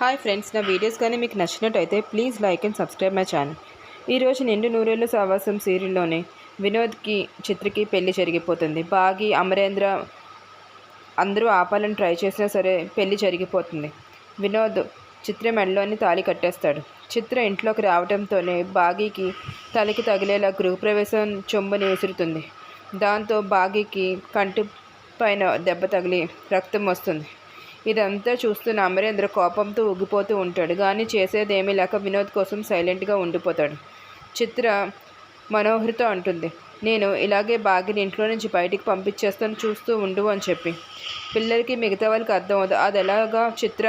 Hi friends నా videos కానీ మీకు నచ్చినట్టయితే please like and subscribe my channel ఈరోజు నిండు నూరేళ్ళు సావాసం సీరియల్లోనే వినోద్కి చిత్రకి పెళ్ళి జరిగిపోతుంది. బాగి అమరేంద్ర అందరూ ఆపాలని ట్రై చేసినా సరే పెళ్ళి జరిగిపోతుంది. వినోద్ చిత్ర మెడలోని తాళి కట్టేస్తాడు. చిత్ర ఇంట్లోకి రావడంతోనే బాగీకి తలకి తగిలేలా గృహప్రవేశం చొంబని విసురుతుంది. దాంతో బాగీకి కంటి పైన దెబ్బ తగిలి రక్తం వస్తుంది. ఇదంతా చూస్తున్న అమరేంద్ర కోపంతో ఊగిపోతూ ఉంటాడు. కానీ చేసేదేమీ లేక వినోద్ కోసం సైలెంట్గా ఉండిపోతాడు. చిత్ర మనోహర్తో అంటుంది నేను ఇలాగే బాగిని ఇంట్లో నుంచి బయటికి పంపించేస్తాను చూస్తూ ఉండు అని చెప్పి. పిల్లలకి మిగతా వాళ్ళకి అర్థం అవుతుంది అది ఎలాగా చిత్ర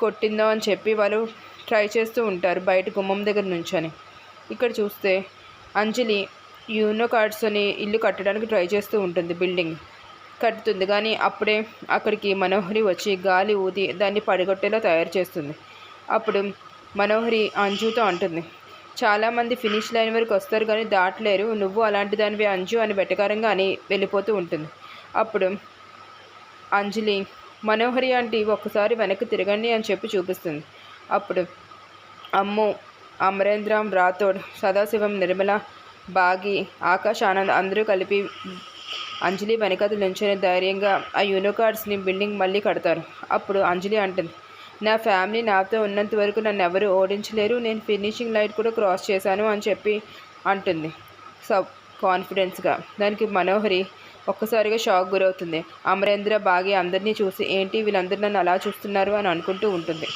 కొట్టిందో అని చెప్పి వాళ్ళు ట్రై చేస్తూ ఉంటారు బయట గుమ్మం దగ్గర నుంచొని ఇక్కడ చూస్తే అంజలి యూనో కార్డ్స్ అని ఇల్లు కట్టడానికి ట్రై చేస్తూ ఉంటుంది బిల్డింగ్. కట్టుతుంది కానీ అప్పుడే అక్కడికి మనోహరి వచ్చి గాలి ఊది దాన్ని పడగొట్టేలా తయారు చేస్తుంది. అప్పుడు మనోహరి అంజుతో అంటుంది. చాలామంది ఫినిష్ లైన్ వరకు వస్తారు కానీ దాటలేరు. నువ్వు అలాంటి దానివి అంజు అని వెటకారంగా అని వెళ్ళిపోతూ ఉంటుంది. అప్పుడు అంజలి మనోహరి ఆంటీ ఒక్కసారి వెనక్కి తిరగండి అని చెప్పి చూపిస్తుంది. అప్పుడు అమ్ము అమరేంద్రం రాథోడ్ సదాశివం నిర్మల బాగి ఆకాశ్ ఆనంద్ అందరూ కలిపి అంజలి వెనకది నుంచొని ధైర్యంగా ఆ యూనోకార్డ్స్ని బిల్డింగ్ మళ్ళీ కడతారు. అప్పుడు అంజలి అంటుంది నా ఫ్యామిలీ నాతో ఉన్నంత వరకు నన్ను ఎవరు ఓడించలేరు. నేను ఫినిషింగ్ లైట్ కూడా క్రాస్ చేశాను అని చెప్పి అంటుంది సబ్ కాన్ఫిడెన్స్గా. దానికి మనోహరి ఒక్కసారిగా షాక్ గురవుతుంది. అమరేంద్ర బాగి అందరినీ చూసి ఏంటి వీళ్ళందరూ నన్ను అలా చూస్తున్నారు? అని అనుకుంటూ ఉంటుంది.